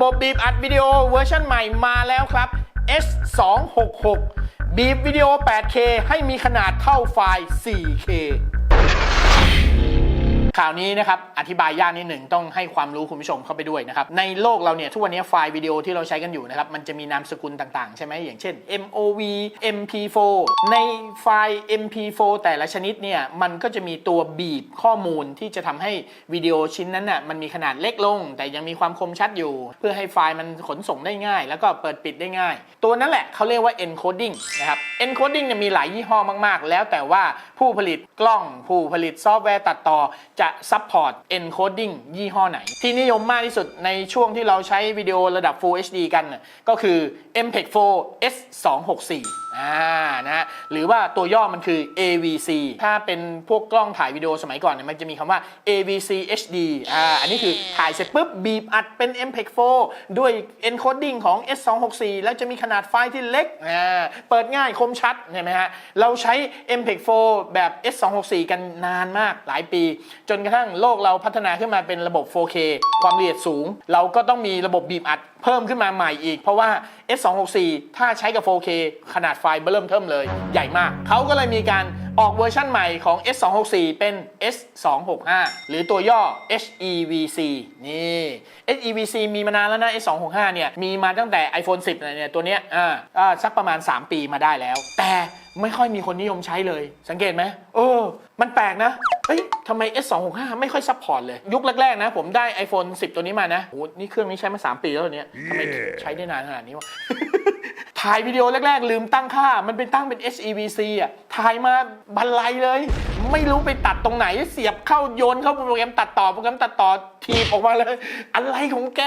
บบบีบอัดวิดีโอเวอร์ชันใหม่มาแล้วครับ S266 บีบวิดีโอ 8K ให้มีขนาดเท่าไฟล์ 4K ข่าวนี้นะครับอธิบายยากนิดหนึ่งต้องให้ความรู้คุณผู้ชมเข้าไปด้วยนะครับในโลกเราเนี่ยทุกวันนี้ไฟล์วิดีโอที่เราใช้กันอยู่นะครับมันจะมีนามสกุลต่างๆ ใช่ไหมอย่างเช่น MOV MP4 ในไฟล์ MP4 แต่ละชนิดเนี่ยมันก็จะมีตัวบีบข้อมูลที่จะทำให้วิดีโอชิ้นนั้นน่ะมันมีขนาดเล็กลง แต่ยังมีความคมชัดอยู่ เพื่อให้ไฟล์มันขนส่งได้ง่าย แล้วก็เปิดปิดได้ง่าย ตัวนั้นแหละเขาเรียกว่า encoding นะครับ encoding เนี่ยมีหลายยี่ห้อมากๆ แล้วแต่ว่าผู้ผลิตกล้องผู้ผลิตซอฟต์แวร์ตัดต่อจะซัพพอร์ต encoding ยี่ห้อไหน ที่นิยมมากที่สุดในช่วงที่เราใช้วิดีโอระดับ Full HD กันน่ะก็คือ MPEG 4 S264 อ่านะฮะหรือว่าตัวย่อมันคือ AVC ถ้าเป็นพวกกล้องถ่ายวิดีโอสมัยก่อนเนี่ยมันจะมีคำว่า AVC HD อ่าอันนี้คือถ่ายเสร็จปุ๊บ บีบอัดเป็น MPEG 4ด้วย encoding ของ S264 แล้วจะมีขนาดไฟล์ที่เล็กอ่าเปิดง่ายคมชัดใช่ไหมฮะเราใช้ MPEG 4แบบ S264 กันนานมากหลายปี จนกระทั่งโลกเราพัฒนาขึ้นมาเป็นระบบ 4K ความละเอียดสูง เราก็ต้องมีระบบบีบอัด เพิ่มขึ้นมาใหม่อีก เพราะว่า S264 ถ้าใช้กับ 4K ขนาดไฟล์เริ่มเทิมเลย ใหญ่มาก เขาก็เลยมีการออกเวอร์ชั่นใหม่ของ S264 เป็น S265 หรือตัวย่อ HEVC นี่ HEVC มีมานานแล้วนะ S265 เนี่ย มีมาตั้งแต่ iPhone 10เนี่ย ตัวเนี้ยอ่าสักประมาณ 3 ปีมาได้แล้ว แต่ไม่ค่อยมีคนนิยมใช้เลย สังเกตไหมเออ มันแปลกนะ เฮ้ยทำไม S265 ไม่ค่อยซัพพอร์ตเลย ยุคแรก ๆ นะ ผมได้ iPhone 10 ตัวนี้มานะโอ้นี่เครื่องนี้ใช้มา 3 ปีแล้วตัวเนี้ยทำไมใช้ได้นานขนาดนี้วะ ถ่ายวิดีโอแรก ๆ ลืมตั้งค่า มันเป็นตั้งเป็น HEVC อะ ถ่ายมาบันไลเลย ไม่รู้ไปตัดตรงไหน เสียบเข้าโยนเข้าโปรแกรมตัดต่อโปรแกรมตัดต่อทีบออกมาเลย อะไรของแก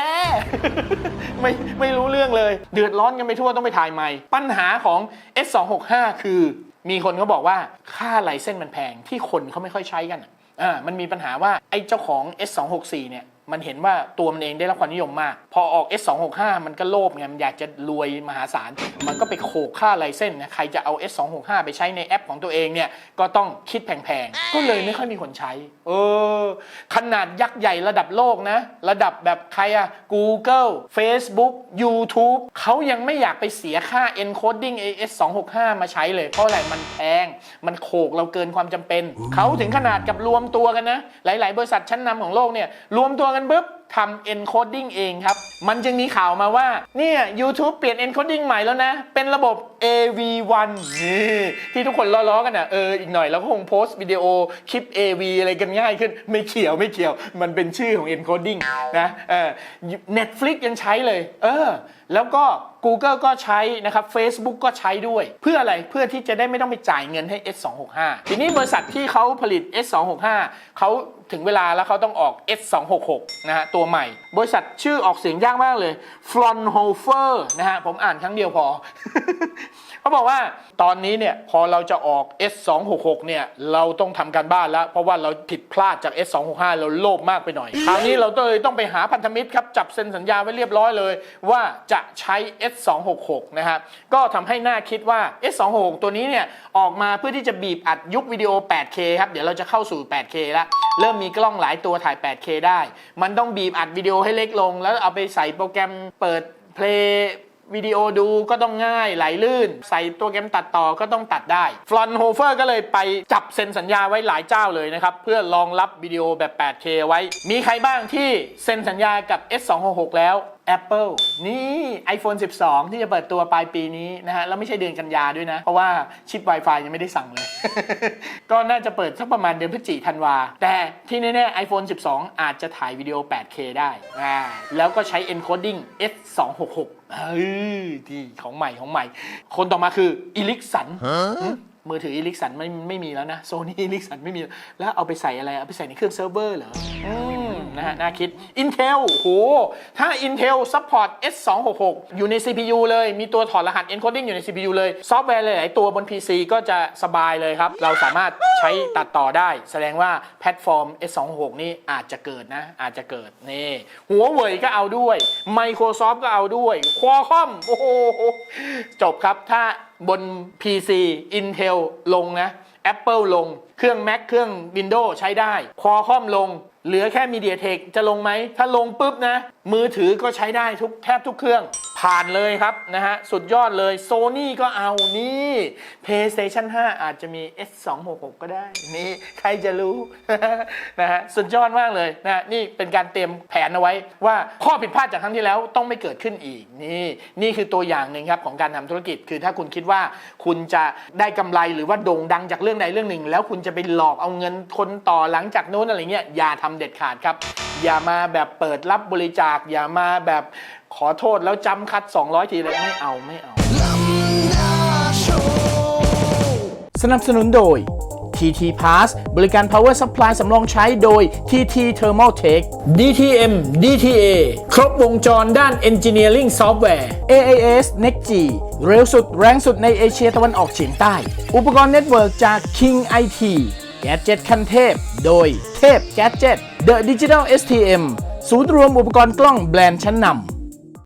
ไม่ไม่รู้เรื่องเลย เดือดร้อนกันไปทั่วต้องไปถ่ายใหม่ ปัญหาของ S265 คือ มีคนเขาบอกว่าค่าไลเส้นมันแพงที่คนเขาไม่ค่อยใช้กันอะอ่ามันมีปัญหาว่าไอ้เจ้าของ S264 เนี่ย มันเห็นว่าตัวมันเองได้รับความนิยมมาก พอออก S265 มันก็โลภไงมันอยากจะรวยมหาศาล มันก็ไปโขกค่าไลเส้นนะใครจะเอา S265 ไปใช้ในแอปของตัวเองเนี่ยก็ต้องคิดแพงๆ ก็เลยไม่ค่อยมีคนใช้ เออ ขนาดยักษ์ใหญ่ระดับโลกนะ ระดับแบบใครอะ Google Facebook YouTube เขายังไม่อยากไปเสียค่า encoding AS265 มาใช้เลย เพราะอะไรมันแพงมันโขกเราเกินความจำเป็น เขาถึงขนาดกับรวมตัวกันนะ หลาย ๆ บริษัทชั้นนำของโลกเนี่ยรวมตัวกันปุ๊บ ทำ encoding เองครับ มันจึงมีข่าวมาว่า เนี่ย YouTube เปลี่ยน encoding ใหม่แล้วนะ เป็นระบบ AV1 นี่ที่ทุกคนล้อๆกันอะเอออีกหน่อยเราก็คงโพสต์วิดีโอคลิป AV อะไรกันง่ายขึ้น ไม่เกี่ยวไม่เกี่ยว มันเป็นชื่อของ encoding นะเออ Netflix ยังใช้เลย เออ แล้วก็ Google ก็ใช้นะครับ Facebook ก็ใช้ด้วย เพื่ออะไรเพื่อที่จะได้ไม่ต้องไปจ่ายเงินให้ S265 ทีนี้บริษัทที่เขาผลิต S265 เขาถึงเวลาแล้วเขาต้องออก S266 นะฮะตัวใหม่ บริษัทชื่อออกเสียงยากมากเลย f r o n h o f e r นะฮะ ผมอ่านครั้งเดียวพอ เขาบอกว่าตอนนี้เนี่ยพอเราจะออก S266 เนี่ยเราต้องทำการบ้านแล้ว เพราะว่าเราผิดพลาดจาก S265 เราโลภมากไปหน่อย คราวนี้เราก็เลยต้องไปหาพันธมิตรครับ จับเซ็นสัญญาไว้เรียบร้อยเลย ว่าจะใช้ S266 นะครับก็ทำให้น่าคิดว่า S266 ตัวนี้เนี่ยออกมาเพื่อที่จะบีบอัดยุควิดีโอ 8K ครับ เดี๋ยวเราจะเข้าสู่ 8K แล้วเริ่มมีกล้องหลายตัวถ่าย 8K ได้ มันต้องบีบอัดวิดีโอให้เล็กลง แล้วเอาไปใส่โปรแกรมเปิดเพลย์ วิดีโอดูก็ต้องง่ายไหลลื่น ใส่ตัวเกมตัดต่อก็ต้องตัดได้ฟลอนโฮเฟอร์ก็เลยไปจับเซ็นสัญญาไว้หลายเจ้าเลยนะครับ เพื่อรองรับวิดีโอแบบ 8K ไว้ มีใครบ้างที่เซ็นสัญญากับ S266 แล้ว Apple นี่ iPhone 12 ที่จะเปิดตัวปลายปีนี้นะฮะ แล้วไม่ใช่เดือนกันยาด้วยนะ เพราะว่าชิป Wi-Fi ยังไม่ได้สั่งเลย ก็น่าจะเปิดสักประมาณเดือนพฤศจิกธันวา แต่ที่แน่ๆ iPhone 12 อาจจะถ่ายวิดีโอ 8K ได้อ่าแล้วก็ใช้ encoding S266 เฮ้ยที่ของใหม่ของใหม่ คนต่อมาคือ e l i x s o n มือถือ e l i x s o n ไม่ไม่มีแล้วนะโซนี่ e l i x s o n ไม่มี แล้วเอาไปใส่อะไร เอาไปใส่ในเครื่องเซิร์ฟเวอร์เหรออืมนะฮะน่าคิด Intel โห ถ้า Intel support S266 อยู่ใน CPU เลย มีตัวถอดรหัส encoding อยู่ใน CPU เลย ซอฟต์แวร์หลาย ๆ ตัวบน PC ก็จะสบายเลยครับ เราสามารถใช้ตัดต่อได้ แสดงว่าแพลตฟอร์ม S266 นี่อาจจะเกิดนะ อาจจะเกิด นี่ หัวเว่ยก็เอาด้วย Microsoft ก็เอาด้วย Qualcomm โอ้โหจบครับถ้า บน PC Intel ลงนะ Apple ลง เครื่อง Mac เครื่อง Windows ใช้ได้ Qualcomm ลง เหลือแค่ MediaTek จะลงไหม ถ้าลงปุ๊บนะ มือถือก็ใช้ได้ทุกแทบทุกเครื่อง ผ่านเลยครับนะฮะสุดยอดเลย Sony ก็เอานี่ PlayStation 5 อาจจะมี S266 ก็ได้ นี่ใครจะรู้นะฮะสุดยอดมากเลยนะะนี่เป็นการเตรียมแผนเอาไว้ว่าข้อผิดพลาดจากครั้งที่แล้วต้องไม่เกิดขึ้นอีกนี่นี่คือตัวอย่างหนึ่งครับของการทำธุรกิจ คือถ้าคุณคิดว่าคุณจะได้กำไรหรือว่าโด่งดังจากเรื่องใดเรื่องหนึ่ง แล้วคุณจะไปหลอกเอาเงินคนต่อหลังจากโน้นอะไรเงี้ยอย่าทำเด็ดขาดครับ อย่ามาแบบเปิดรับบริจาค อย่ามาแบบ ขอโทษแล้วจำคัด 200 ทีเลยไม่เอาไม่เอา สนับสนุนโดย TT Pass บริการ Power Supply สำรองใช้โดย TT Thermal Tech DTM DTA ครบวงจรด้าน Engineering Software AAS NextG เร็วสุดแรงสุดในเอเชียตะวันออกเฉียงใต้ อุปกรณ์เน็ตเวิร์กจาก King IT แกจ e t คันเทพ โดยเทพ Gadget The Digital STM ศูนย์รวมอุปกรณ์กล้องแบรนด์ชั้นนำ